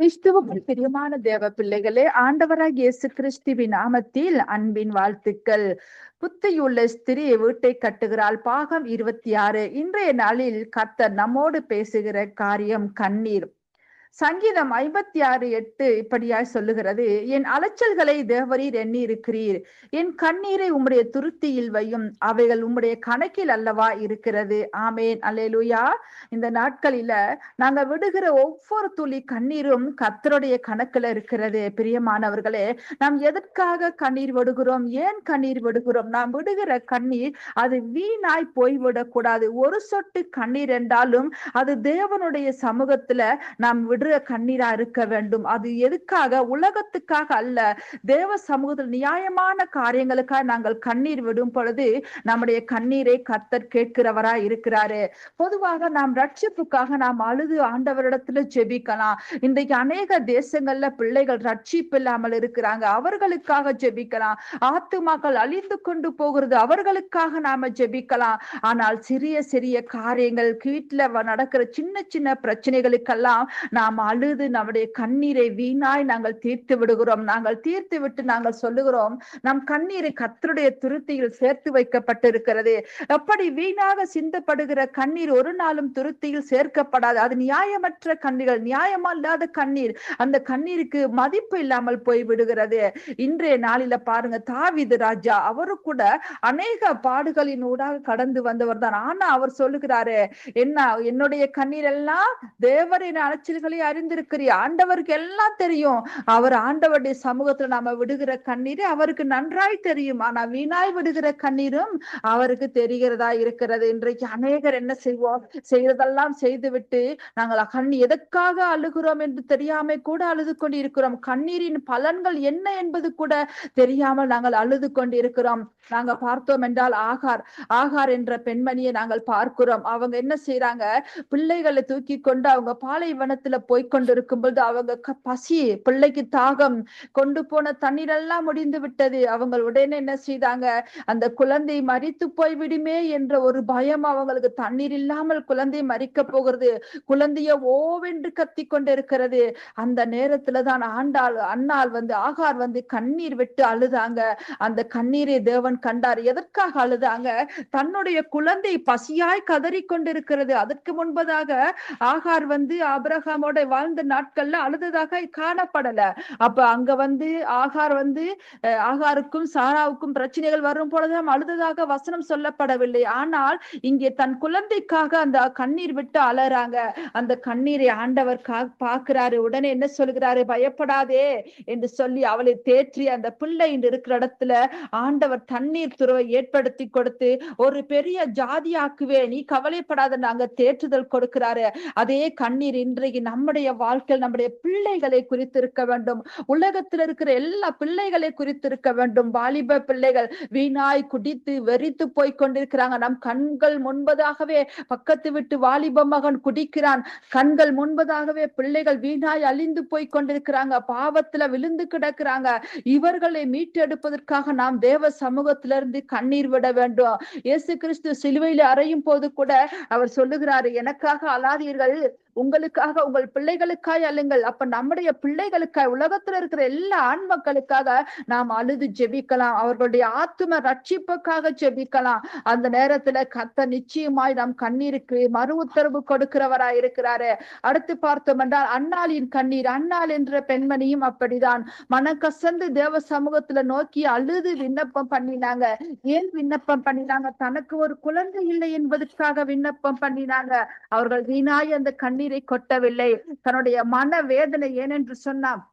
கிறிஸ்துவுக்குள் பிரியமான தேவ பிள்ளைகளே ஆண்டவராக இயேசு கிறிஸ்துவின் நாமத்தில் அன்பின் வாழ்த்துக்கள். புத்தியுள்ள ஸ்திரீ வீட்டை கட்டுகிறாள். பாகம் இருபத்தி ஆறு. இன்றைய நாளில் கர்த்தர் நம்மோடு பேசுகிற காரியம் கண்ணீர். சங்கீதம் ஐம்பத்தி ஆறு எட்டு இப்படியாய் சொல்லுகிறது. என் அலைச்சல்களை தேவரீர் எண்ணி இருக்கிறீர் என் கண்ணீரை உம்முடைய துருத்தியில் வையும். அவைகள் உம்முடைய கணக்கில் அல்லவா இருக்கிறது? ஆமேன். அல்லேலுயா. இந்த நாட்களில நாங்க விடுகிற ஒவ்வொரு துளி கண்ணீரும் கத்தருடைய கணக்குல இருக்கிறது. பிரியமானவர்களே நாம் எதற்காக கண்ணீர் விடுகிறோம்? ஏன் கண்ணீர் விடுகிறோம்? நாம் விடுகிற கண்ணீர் அது வீணாய் போய்விடக்கூடாது. ஒரு சொட்டு கண்ணீர் என்றாலும் அது தேவனுடைய சமூகத்துல நாம் விடுற கண்ணீரா இருக்க வேண்டும். அது எதுக்காக? உலகத்துக்காக அல்ல. தேவ சமூகத்தில் நியாயமான காரியங்களுக்காக நாங்கள் கண்ணீர் விடும் பொழுது நம்முடைய கண்ணீரை கத்தர் கேட்கிறவரா இருக்கிறாரு. பொதுவாக நாம் ரட்சிப்புக்காக நாம் அழுது ஆண்டவரிடத்துல ஜெபிக்கலாம். இன்றைக்கு அநேக தேசங்கள்ல பிள்ளைகள் ரட்சிப்பு இல்லாமல் இருக்கிறாங்க. அவர்களுக்காக ஜெபிக்கலாம். ஆத்துமாக்கள் அழிந்து கொண்டு போகிறது. அவர்களுக்காக நாம ஜெபிக்கலாம். ஆனால் சிறிய சிறிய காரியங்கள் வீட்டுல நடக்கிற சின்ன சின்ன பிரச்சனைகளுக்கெல்லாம் நாம் அழுது நம்முடைய கண்ணீரை வீணாய் நாங்கள் தீர்த்து விடுகிறோம். நாங்கள் தீர்த்து விட்டு நாங்கள் சொல்லுகிறோம் நம் கண்ணீரை கத்தருடைய துருத்தியில் சேர்த்து வைக்கப்பட்டிருக்கிறது. எப்படி வீணாக சிந்தப்படுகிற கண்ணீர் ஒரு நாளும் துருத்தியில் சேர்க்கப்படாது. அது நியாயமற்ற கண்ணீர்கள் நியாயமா இல்லாத கண்ணீர். அந்த கண்ணீருக்கு மதிப்பு இல்லாமல் போய் விடுகிறது இன்றைய நாளில பாருங்க தாவிது ராஜா அவரு கூட அநேக பாடுகளின் ஊடாக கடந்து வந்தவர் தான் ஆனா அவர் சொல்லுகிறாரு என்ன என்னுடைய கண்ணீர் எல்லாம் தேவரின் அலைச்சல்களை அறிந்திருக்கிறீர் ஆண்டவருக்கு எல்லாம் தெரியும். அவர் ஆண்டவருடைய சமூகத்துல நாம விடுகிற கண்ணீர் அவருக்கு நன்றாய் தெரியும். ஆனா வீணாய் விடுகிற கண்ணீரும் அவருக்கு தெரிகிறதா இருக்கிறது. இன்றைக்கு அநேகர் என்ன செய்வோம்? செய்யறதெல்லாம் செய்துவிட்டு நாங்கள் கண் எதற்காக அழுகிறோம் என்று தெரியாம கூட அழுது கொண்டு இருக்கிறோம் கண்ணீரின் பலன்கள் என்ன என்பது கூட தெரியாமல் நாங்கள் அழுது கொண்டு இருக்கிறோம் நாங்க பார்த்தோம் என்றால் ஆகார் ஆகார் என்ற பெண்மணியை நாங்கள் பார்க்கிறோம். அவங்க என்ன செய்யறாங்க பிள்ளைகளை தூக்கி கொண்டு அவங்க பாலைவனத்துல போய்கொண்டிருக்கும் பொழுது அவங்க பசி பிள்ளைக்கு தாகம் கொண்டு போன தண்ணீர் எல்லாம் முடிந்து விட்டது. அவங்க உடனே என்ன செய்தாங்க? அந்த குழந்தை மறித்து போய் விடுமே என்ற ஒரு பயம் அவங்களுக்கு தண்ணீர் இல்லாமல் குழந்தை மறிக்க போகிறது. குழந்தைய ஓவென்று கத்தி கொண்டிருக்கிறது. அந்த நேரத்துலதான் ஆண்டாள் அண்ணாள் வந்து ஆகார் வந்து கண்ணீர் விட்டு அழுதாங்க. அந்த கண்ணீரை தேவன் கண்டார். எதற்காக அழுதாங்க? தன்னுடைய குழந்தை பசியாய் கதறி கொண்டிருக்கிறது. அதற்கு முன்பதாக ஆகார் வந்து ஆபிரகாமோட வாழ்ந்த நாட்கள்ல அழுததாக காணப்படல. அப்ப அங்க வந்து ஆகார் வந்து ஆகாருக்கும் சாராவுக்கும் பிரச்சனைகள் வரும் பொழுதும் அழுததாக வசனம் சொல்லப்படவில்லை. ஆனால் இங்கே தன் குழந்தைக்காக அந்த கண்ணீர் விட்டு அலறாங்க. அந்த கண்ணீரை ஆண்டவர் பார்க்கிறாரு. உடனே என்ன சொல்கிறாரு? பயப்படாதே என்று சொல்லி அவளை தேற்றி அந்த பிள்ளை இருக்கிற இடத்துல ஆண்டவர் தண்ணீர் துறவை ஏற்படுத்தி கொடுத்து ஒரு பெரிய ஜாதியாக்குவே நீ கவலைப்படாத நாங்க தேற்றுதல் கொடுக்கிறாரு. அதே கண்ணீர் இன்றைக்கு நம்ம நம்முடைய வாழ்க்கையில் நம்முடைய பிள்ளைகளை குறித்து இருக்க வேண்டும். உலகத்தில் இருக்கிற எல்லா பிள்ளைகளை குறித்து இருக்க வேண்டும். வாலிப பிள்ளைகள் வீணாய் குடித்து வெறித்து போய் கொண்டிருக்கிறாங்க. நம் கண்கள் முன்பதாகவே பக்கத்து விட்டு வாலிப மகன் குடிக்கிறான். கண்கள் முன்பதாகவே பிள்ளைகள் வீணாய் அழிந்து போய் கொண்டிருக்கிறாங்க. பாவத்துல விழுந்து கிடக்கிறாங்க. இவர்களை மீட்டெடுப்பதற்காக நாம் தேவ சமூகத்திலிருந்து கண்ணீர் விட வேண்டும். இயேசு கிறிஸ்து சிலுவையில அறையும் போது கூட அவர் சொல்லுகிறாரு எனக்காக அலாதீர்கள் உங்களுக்காக உங்கள் பிள்ளைகளுக்காய் அழுங்கள் அப்ப நம்முடைய பிள்ளைகளுக்காய் உலகத்துல இருக்கிற எல்லா ஆண் மக்களுக்காக நாம் அழுது ஜெபிக்கலாம். அவர்களுடைய ஆத்தும ரட்சிப்புக்காக ஜெபிக்கலாம். அந்த நேரத்துல கத்த நிச்சயமாய் நாம் கண்ணீருக்கு மறு உத்தரவு கொடுக்கிறவராய் இருக்கிறாரு. அடுத்து பார்த்தோம் என்றால் அண்ணாளின் கண்ணீர் அண்ணாள் என்ற பெண்மணியும் அப்படிதான். மனக்கசந்து தேவ சமூகத்துல நோக்கி அழுது விண்ணப்பம் பண்ணினாங்க. ஏன் விண்ணப்பம் பண்ணினாங்க? தனக்கு ஒரு குழந்தை இல்லை என்பதற்காக விண்ணப்பம் பண்ணினாங்க. அவர்கள் வீணாய் அந்த கண்ணீர் கண்ணீரை கொட்டவில்லை. தன்னுடைய மன வேதனை ஏனென்று சொன்னான்.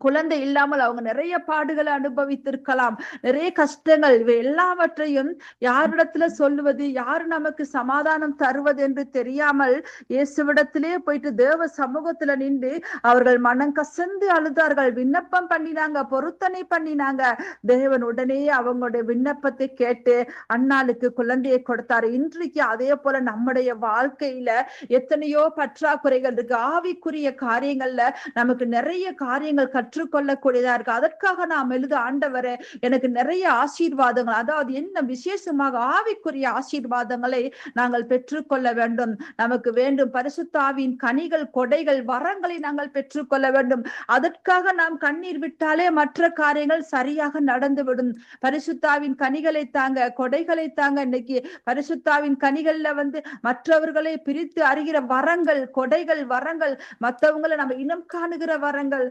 குழந்தை இல்லாமல் அவங்க நிறைய பாடுகளை அனுபவித்திருக்கலாம். நிறைய கஷ்டங்கள். இவை எல்லாவற்றையும் யாரிடத்துல சொல்லுவது யாரு நமக்கு சமாதானம் தருவது என்று தெரியாமல் இயேசுவிடத்திலே போயிட்டு தேவ சமூகத்துல நின்று அவர்கள் மனம் கசந்து அழுதார்கள். விண்ணப்பம் பண்ணினாங்க பொருத்தனை பண்ணினாங்க. தேவன் உடனே அவங்களுடைய விண்ணப்பத்தை கேட்டு அண்ணாளுக்கு குழந்தையை கொடுத்தாரு. இன்றைக்கு அதே போல நம்முடைய வாழ்க்கையில எத்தனையோ பற்றாக்குறைகள் இருக்கு. ஆவிக்குரிய காரியங்கள்ல நமக்கு நிறைய காரியங்கள் கற்றுக்கொள்ளக்கூடியதா இருக்கு? அதற்காக நாம் எழுத ஆண்டவரே எனக்கு நிறைய ஆசீர்வாதங்கள் அதாவது என்ன விசேஷமாக ஆவிக்குரிய ஆசீர்வாதங்களை நாங்கள் பெற்றுக்கொள்ள வேண்டும். நமக்கு வேண்டும் பரிசுத்தாவின் கனிகள் கொடைகள் வரங்களை நாங்கள் பெற்றுக்கொள்ள வேண்டும். அதற்காக நாம் கண்ணீர் விட்டாலே மற்ற காரியங்கள் சரியாக நடந்துவிடும். பரிசுத்தாவின் கனிகளை தாங்க கொடைகளை தாங்க இன்னைக்கு பரிசுத்தாவின் கனிகள்ல வந்து மற்றவர்களை பிரித்து அறிகிற வரங்கள் கொடைகள் வரங்கள் மத்தவங்களை நம்ம இனம் காணுகிற வரங்கள்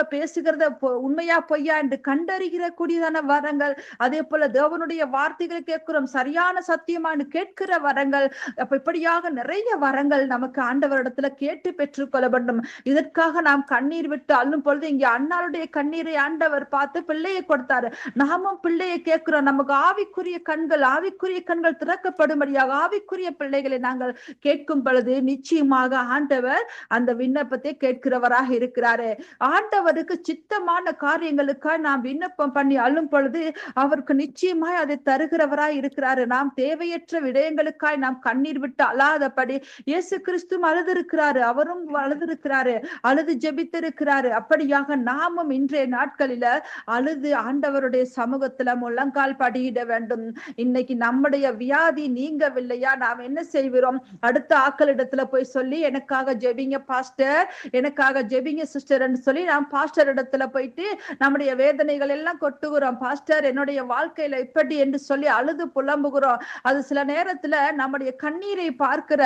அவங்க பேசுகிறத உண்மையா பொய்யா என்று கண்டறிகிற கூடியதான வரங்கள். அதே போல தேவனுடைய வார்த்தைகளை கேட்கிறோம் சரியான சத்தியமானு கேட்கிற வரங்கள். அப்ப இப்படியாக நிறைய வரங்கள் நமக்கு ஆண்டவரிடத்துல கேட்டு பெற்றுக்கொள்ள வேண்டும். இதற்காக நாம் கண்ணீர் விட்டு அள்ளும் பொழுது இங்க அண்ணாளுடைய கண்ணீரை ஆண்டவர் பார்த்து பிள்ளையை கொடுத்தாரு. நாமும் பிள்ளையை கேட்கிறோம் நமக்கு ஆவிக்குரிய கண்கள் ஆவிக்குரிய கண்கள் திறக்கப்படும்படியாக ஆவிக்குரிய பிள்ளைகளை நாங்கள் கேட்கும் பொழுது நிச்சயமாக ஆண்டவர் அந்த விண்ணப்பத்தை கேட்கிறவராக இருக்கிறாரு. ஆண்டவர் அவருக்கு சித்தமான காரியங்களுக்காக நாம் விண்ணப்பம் பண்ணி அள்ளும் பொழுது அவருக்கு நிச்சயமாய் அதை தருகிறவராய் இருக்கிறாரு. நாம் தேவையற்ற விடயங்களுக்காய் நாம் கண்ணீர் விட்டு அழாதபடி இயேசு கிறிஸ்துவும் அழுதிருக்கிறாரு. அவரும் அழுதிருக்கிறாரு. அழுது ஜெபித்திருக்கிறாரு. அப்படியாக நாமும் இன்றைய நாட்களில அழுது ஆண்டவருடைய சமூகத்துல முழங்கால் படியிட வேண்டும். இன்னைக்கு நம்முடைய வியாதி நீங்கவில்லையா? நாம் என்ன செய்கிறோம்? அடுத்த ஆக்களிடத்துல போய் சொல்லி எனக்காக ஜெபிங்க பாஸ்டர். எனக்காக ஜெபிங்க சிஸ்டர் சொல்லி நாம் பாஸ்டர் இடத்துல போயிட்டு நம்முடைய வேதனைகள் எல்லாம் கொட்டுகிறோம். பாஸ்டர் என்னுடைய வாழ்க்கையில இப்படி என்று சொல்லி அழுது புலம்புகிறோம். அது சில நேரத்துல நம்முடைய கண்ணீரை பார்க்கிற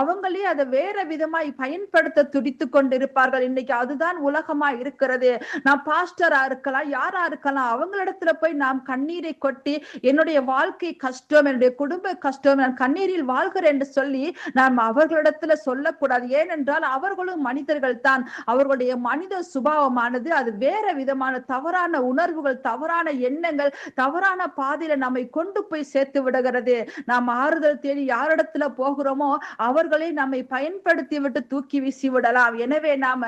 அவங்களே அதை வேற விதமாய் பயன்படுத்த துடித்து கொண்டிருப்பார்கள். இன்னைக்கு அதுதான் உலகமா இருக்கிறது. நான் பாஸ்டரா இருக்கலாம் யாரா இருக்கலாம் அவங்களிடத்துல போய் நாம் கண்ணீரை கொட்டி என்னுடைய வாழ்க்கை கஷ்டம் என்னுடைய குடும்ப கஷ்டம் நான் கண்ணீரில் வாழ்கிறேன் என்று சொல்லி நாம் அவர்களிடத்துல சொல்லக்கூடாது. ஏனென்றால் அவர்களும் மனிதர்கள் தான். அவர்களுடைய மனித சுபாவமானது அது வேற விதமான தவறான உணர்வுகள் தவறான எண்ணங்கள் தவறான பாதையில நம்மை கொண்டு போய் சேர்த்து விடுகிறது. நாம் ஆறுதல் தேடி யாரிடத்துல போகிறோமோ அவர்களை நம்மை பயன்படுத்தி விட்டு தூக்கி வீசி விடலாம். எனவே நாம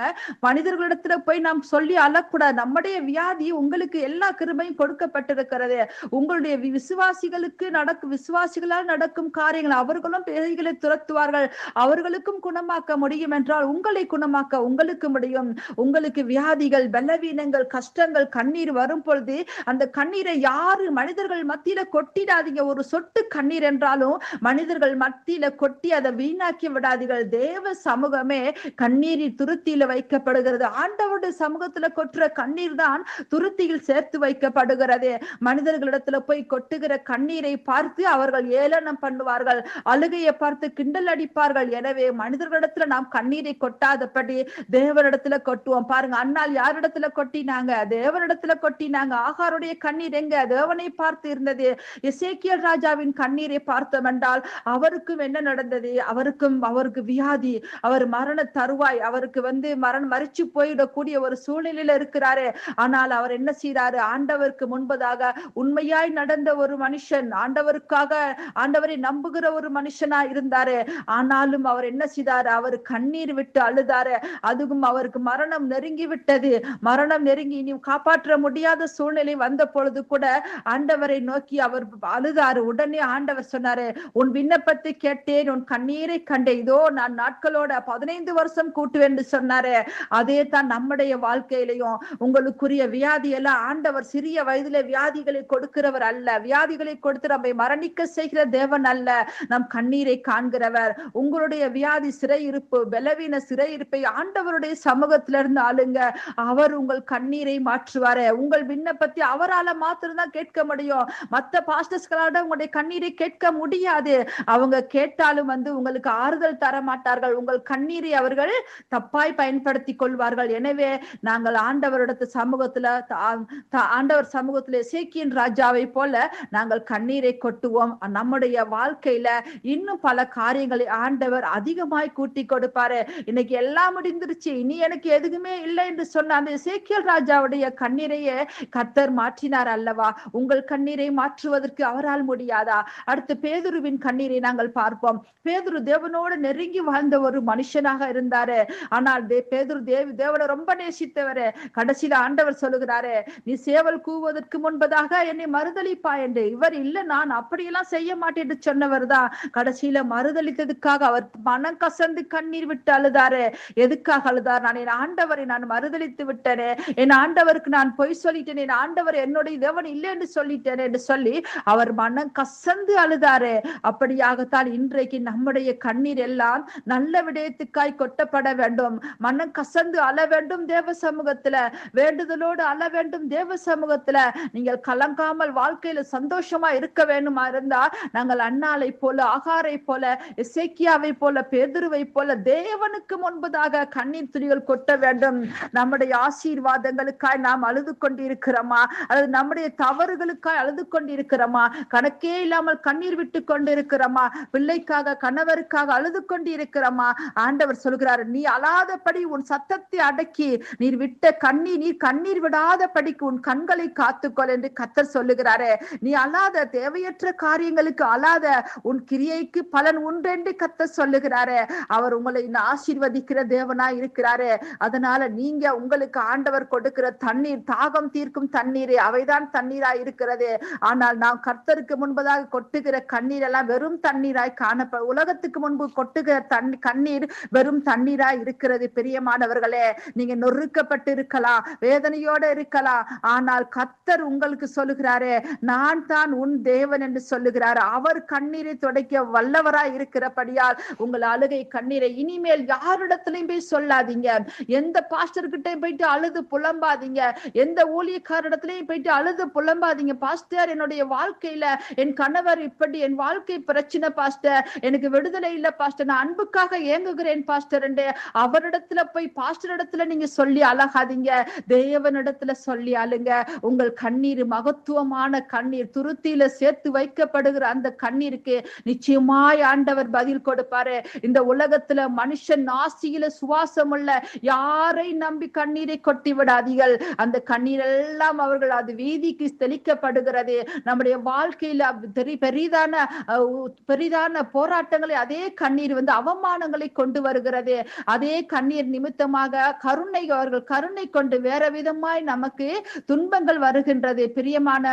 மனிதர்களிடத்துல போய் நாம் சொல்லி அழக்கூடாது. நம்முடைய வியாதி உங்களுக்கு எல்லா கிருமையும் கொடுக்கப்பட்டிருக்கிறது. உங்களுடைய விசுவாசிகளுக்கு நடக்கும் விசுவாசிகளால் நடக்கும் காரியங்கள் அவர்களும் பேதைகளை துரத்துவார்கள். அவர்களுக்கும் குணமாக்க முடியும் என்றால் உங்களை குணமாக்க உங்களுக்கு முடியும். உங்களுக்கு வியாதி வியாதிகள் பலவீனங்கள் கஷ்டங்கள் கண்ணீர் வரும் பொழுது அந்த கண்ணீரை யாரு மனிதர்கள் மத்தியில கொட்டிடாதீங்க. ஒரு சொட்டு கண்ணீர் என்றாலும் மனிதர்கள் மத்தியில கொட்டி அதை வீணாக்கி விடாதீர்கள். தேவ சமூகமே கண்ணீரில் துருத்தியில வைக்கப்படுகிறது. ஆண்டவருடைய சமூகத்துல கொட்டுற கண்ணீர் தான் துருத்தியில் சேர்த்து வைக்கப்படுகிறது. மனிதர்களிடத்துல போய் கொட்டுகிற கண்ணீரை பார்த்து அவர்கள் ஏளனம் பண்ணுவார்கள். அழுகையை பார்த்து கிண்டல் அடிப்பார்கள். எனவே மனிதர்களிடத்துல நாம் கண்ணீரை கொட்டாதபடி தேவனிடத்துல கொட்டுவோம். பாருங்க அண்ணா அண்ணால் யாரிடத்துல கொட்டினாங்க? தேவனிடத்துல கொட்டினாங்க. ஆகாருடைய கண்ணீர் எங்க? தேவனை பார்த்து இருந்தது. எசேக்கியல் ராஜாவின் கண்ணீரை பார்த்தோம் என்றால் அவருக்கும் என்ன நடந்தது? அவருக்கும் அவருக்கு வியாதி. அவர் மரண தருவாய். அவருக்கு வந்து மரணம் மறிச்சு போயிடக்கூடிய ஒரு சூழ்நிலையில இருக்கிறாரு. ஆனால் அவர் என்ன செய்யறாரு ஆண்டவருக்கு முன்பதாக உண்மையாய் நடந்த ஒரு மனுஷன் ஆண்டவருக்காக ஆண்டவரை நம்புகிற ஒரு மனுஷனா இருந்தாரு. ஆனாலும் அவர் என்ன செய்தாரு? அவர் கண்ணீர் விட்டு அழுதாரு. அதுவும் அவருக்கு மரணம் நெருங்கி விட்டு விட்டது. மரணம் நெருங்கி இனி காப்பாற்ற முடியாத சூழ்நிலை வந்த பொழுது கூட ஆண்டவரை நோக்கி அவர் அழுதாரு. உடனே ஆண்டவர் சொன்னாரு உன் விண்ணப்பத்தை கேட்டேன் உன் கண்ணீரை கண்டேன். இதோ நான் நாட்களோட பதினைந்து வருஷம் கூட்டுவேன் என்று சொன்னாரு. அதே தான் நம்முடைய வாழ்க்கையிலையும் உங்களுக்குரிய வியாதி எல்லாம் ஆண்டவர் சிறிய வயதிலே வியாதிகளை கொடுக்கிறவர் அல்ல. வியாதிகளை கொடுத்து நம்மை மரணிக்க செய்கிற தேவன் அல்ல. நம் கண்ணீரை காண்கிறவர். உங்களுடைய வியாதி சிறையிருப்பு பலவீன சிறையிருப்பை ஆண்டவருடைய சமூகத்திலிருந்து ஆளுங்க. அவர் உங்கள் கண்ணீரை மாற்றுவாரு. உங்கள் விண்ணப்பத்தை அவரால மாத்திரம்தான் கேட்க முடியும். மத்த பாஸ்டர்ஸ்களால உங்களுடைய கண்ணீரை கேட்க முடியாது. அவங்க கேட்டாலும் வந்து உங்களுக்கு ஆறுதல் தர மாட்டார்கள் உங்கள் கண்ணீரை அவர்கள் தப்பாய் பயன்படுத்தி கொள்வார்கள். எனவே நாங்கள் ஆண்டவரிடத்து சமூகத்துல தா- ஆண்டவர் சமூகத்துல சேக்கியின் ராஜாவை போல நாங்கள் கண்ணீரை கொட்டுவோம். நம்முடைய வாழ்க்கையில இன்னும் பல காரியங்களை ஆண்டவர் அதிகமாய் கூட்டி கொடுப்பாரு. இன்னைக்கு எல்லாம் முடிந்துருச்சு. இனி எனக்கு எதுவுமே இல்லை என்று சொன்ன அந்த சேக்கியல் ராஜாவுடைய கண்ணீரையே கத்தர் மாற்றினார் அல்லவா? உங்கள் கண்ணீரை மாற்றுவதற்கு அவரால் முடியாதா? அடுத்து பேதுருவின் கண்ணீரை நாங்கள் பார்ப்போம். பேதுரு தேவனோடு நெருங்கி வாழ்ந்த ஒரு மனுஷனாக இருந்தாரு. ஆனால் பேதுரு தேவ தேவனை ரொம்ப நேசித்தவர். கடைசியில ஆண்டவர் சொல்லுகிறாரு நீ சேவல் கூவதற்கு முன்பதாக என்னை மறுதளிப்பா என்று. இவர் இல்ல நான் அப்படியெல்லாம் செய்ய மாட்டேன் சொன்னவர் தான். கடைசியில மறுதளித்ததுக்காக அவர் மனம் கசந்து கண்ணீர் விட்டு அழுதாரு. எதுக்காக அழுதார்? நான் என் ஆண்டவரை நான் மறுதளி மறுதளித்து விட்டனே. என் ஆண்டவருக்கு நான் பொய் சொல்லிட்டேன். என் ஆண்டவர் என்னுடைய தேவன் இல்லை என்று சொல்லிட்டேன் என்று சொல்லி அவர் மனம் கசந்து அழுதாரு. அப்படியாகத்தான் இன்றைக்கு நம்முடைய கண்ணீர் எல்லாம் நல்ல விடயத்துக்காய் கொட்டப்பட வேண்டும். மனம் கசந்து அழ வேண்டும் தேவ சமூகத்துல. வேண்டுதலோடு அழ வேண்டும் தேவ சமூகத்துல. நீங்கள் கலங்காமல் வாழ்க்கையில சந்தோஷமா இருக்க வேண்டுமா இருந்தா நாங்கள் அண்ணாலை போல ஆகாரை போல இசைக்கியாவை போல பேதுருவை போல தேவனுக்கு முன்பதாக கண்ணீர் துளிகள் கொட்ட வேண்டும். நம் நம்முடைய ஆசீர்வாதங்களுக்காய் நாம் அழுது கொண்டிருக்கிறோமா? அல்லது நம்முடைய தவறுகளுக்காய் அழுது கொண்டிருக்கிறோமா? கணக்கே இல்லாமல் கண்ணீர் விட்டு கொண்டிருக்கிறோமா? பிள்ளைக்காக கணவருக்காக அழுது கொண்டிருக்கிறோமா? ஆண்டவர் சொல்கிறார் நீ அழாதபடி உன் சத்தத்தை அடக்கி நீர் விட்ட கண்ணீர் நீர் கண்ணீர் விடாதபடிக்கு உன் கண்களை காத்துக்கொள் என்று கத்தர் சொல்லுகிறாரே. நீ அழாத தேவையற்ற காரியங்களுக்கு அழாத உன் கிரியைக்கு பலன் உண்டென்று கத்தர் சொல்லுகிறாரே. அவர் உங்களை இன்னும் ஆசீர்வதிக்கிற தேவனா இருக்கிறாரு. அதனால நீங்க உங்களுக்கு ஆண்டவர் கொடுக்கிற தண்ணீர் தாகம் தீர்க்கும் தண்ணீரே அவைதான் தண்ணீரா இருக்கிறது. ஆனால் நாம் கர்த்தருக்கு முன்பதாக கொட்டுகிற கண்ணீர் எல்லாம் வெறும் தண்ணீராய் காணப்ப உலகத்துக்கு முன்பு கொட்டுகிற தண்ணி கண்ணீர் வெறும் தண்ணீராய் இருக்கிறது. பிரியமானவர்களே நீங்க நொறுக்கப்பட்டு இருக்கலாம் வேதனையோட இருக்கலாம். ஆனால் கர்த்தர் உங்களுக்கு சொல்லுகிறாரே நான் தான் உன் தேவன் என்று சொல்லுகிறார். அவர் கண்ணீரை துடைக்க வல்லவராய் இருக்கிறபடியால் உங்கள் அழுகை கண்ணீரை இனிமேல் யாரிடத்திலையும் போய் சொல்லாதீங்க. எந்த பாஸ்டர் கிட்ட போயிட்டு அழுது புலம்பாதீங்க. எந்த ஊழியக்காரிடத்திலையும் போயிட்டு அழுது புலம்பாதீங்க. பாஸ்டர் என்னுடைய வாழ்க்கையில என் கணவர் இப்படி என் வாழ்க்கை பிரச்சனை பாஸ்டர். எனக்கு விடுதலை இல்ல பாஸ்டர். நான் அன்புக்காக ஏங்குகிறேன் பாஸ்டர் அவரிடத்துல போய் பாஸ்டர் இடத்துல நீங்க சொல்லி அழகாதீங்க. தேவனிடத்துல சொல்லி அழுங்க. உங்கள் கண்ணீர் மகத்துவமான கண்ணீர் துருத்தியில சேர்த்து வைக்கப்படுகிற அந்த கண்ணீருக்கு நிச்சயமாய் ஆண்டவர் பதில் கொடுப்பாரு. இந்த உலகத்துல மனுஷன் நாசியில சுவாசம் உள்ள யாரை நம்பி கண்ணீரை கொட்டி விடாதீர்கள். அந்த கண்ணீர் எல்லாம் அவர்கள் அது வீதிக்கு தெளிக்கப்படுகிறது. நம்முடைய வாழ்க்கையில பெரி பெரிதான பெரிதான போராட்டங்களை அதே கண்ணீர் வந்து அவமானங்களை கொண்டு வருகிறது. அதே கண்ணீர் நிமித்தமாக கருணை அவர்கள் கருணை கொண்டு வேற விதமாய் நமக்கு துன்பங்கள் வருகின்றது. பிரியமான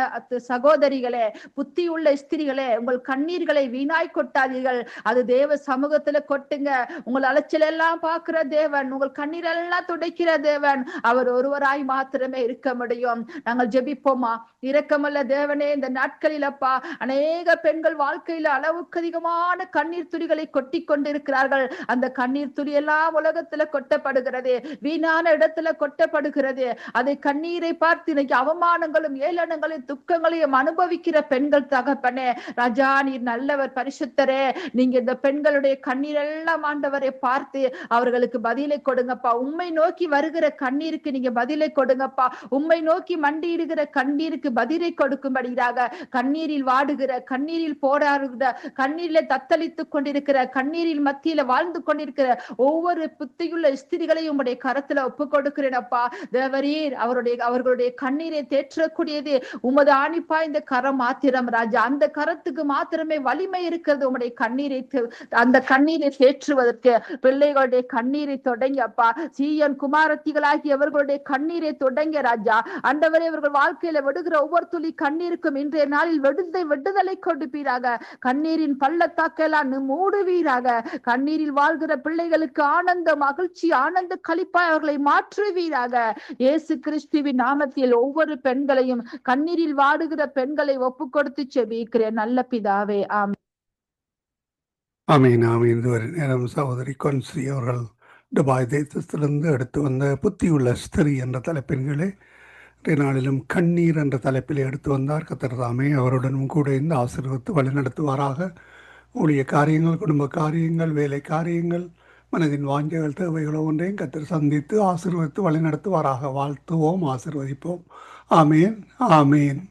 சகோதரிகளே புத்தி உள்ள ஸ்திரிகளே உங்கள் கண்ணீர்களை வீணாய் கொட்டாதீர்கள். அது தேவ சமூகத்துல கொட்டுங்க. உங்கள் அலைச்சல் எல்லாம் பார்க்கிற தேவன். உங்கள் கண்ணீர் எல்லாம் துடைக்கிற தேவன். அவர் ஒருவராய் மாத்திரமே இருக்க முடியும். நாங்கள் ஜெபிப்போமா? இரக்கமல்ல தேவனே இந்த நாட்களில் அப்பா அநேக பெண்கள் வாழ்க்கையில அளவுக்கு அதிகமான கண்ணீர் துளிகளை கொட்டி கொண்டிருக்கிறார்கள். அந்த கண்ணீர் துளி எல்லாம் உலகத்துல கொட்டப்படுகிறது. வீணான இடத்துல கொட்டப்படுகிறது. அதை கண்ணீரை பார்த்து இன்னைக்கு அவமானங்களும் ஏளனங்களையும் துக்கங்களையும் அனுபவிக்கிற பெண்கள் தகப்பனே ராஜா நீர் நல்லவர் பரிசுத்தரே. நீங்க இந்த பெண்களுடைய கண்ணீர் எல்லாம் ஆண்டவரை பார்த்து அவர்களுக்கு பதிலை கொடுங்கப்பா. உண்மை நோக்கி வருகிற கண்ணீருக்கு நீங்க பதிலை கொடுங்கப்பா. உம்மை நோக்கி மண்டியிடுகிற கண்ணீருக்கு பதிலை கொடுக்கும்படியாக கண்ணீரில் வாடுகிற கண்ணீரில் போராடுகிற கண்ணீரில தத்தளித்துக் கொண்டிருக்கிற கண்ணீரில் மத்தியில வாழ்ந்து கொண்டிருக்கிற ஒவ்வொரு புத்தியுள்ள ஸ்திரிகளையும் உங்களுடைய கரத்துல ஒப்பு கொடுக்கிறேனப்பா தேவரீர் அவருடைய அவர்களுடைய கண்ணீரை தேற்றக்கூடியது உமது ஆணிப்பா இந்த கரம் மாத்திரம் ராஜா. அந்த கரத்துக்கு மாத்திரமே வலிமை இருக்கிறது உம்முடைய கண்ணீரை அந்த கண்ணீரை தேற்றுவதற்கு பிள்ளைகளுடைய கண்ணீரை தொடங்கி அப்பா. சீயன் குமாரத்தை குமாரத்திகளாகி அவர்களுடைய கண்ணீரை தொடங்க ராஜா. அண்டவரே இவர்கள் வாழ்க்கையில விடுகிற ஒவ்வொரு துளி கண்ணீருக்கும் இன்றைய நாளில் விடுதலை விடுதலை கொடுப்பீராக. கண்ணீரின் பள்ளத்தாக்கெல்லாம் மூடுவீராக. கண்ணீரில் வாழ்கிற பிள்ளைகளுக்கு ஆனந்த மகிழ்ச்சி ஆனந்த கழிப்பாய் அவர்களை மாற்றுவீராக. இயேசு கிறிஸ்துவின் நாமத்தில் ஒவ்வொரு பெண்களையும் கண்ணீரில் வாடுகிற பெண்களை ஒப்பு கொடுத்து செபிக்கிறேன். நல்ல பிதாவே ஆம் ஆமீன் ஆமீன். இதுவரை நேரம் சகோதரி கொன்ஸ்ரீ அவர்கள் துபாய் தேசத்திலிருந்து எடுத்து வந்த புத்தியுள்ள ஸ்திரீ என்ற தலைப்பின்களே இன்றைய நாளிலும் கண்ணீர் என்ற தலைப்பில் எடுத்து வந்தார். கத்தர்தாமே அவருடனும் கூட இந்த ஆசீர்வத்து வழிநடத்துவாராக. ஊழிய காரியங்கள் குடும்ப காரியங்கள் வேலை காரியங்கள் மனதின் வாஞ்சைகள் தேவைகளோ ஒன்றையும் கத்தர் சந்தித்து ஆசீர்வதித்து வழிநடத்துவாராக. வாழ்த்துவோம் ஆசிர்வதிப்போம். ஆமீன் ஆமீன்.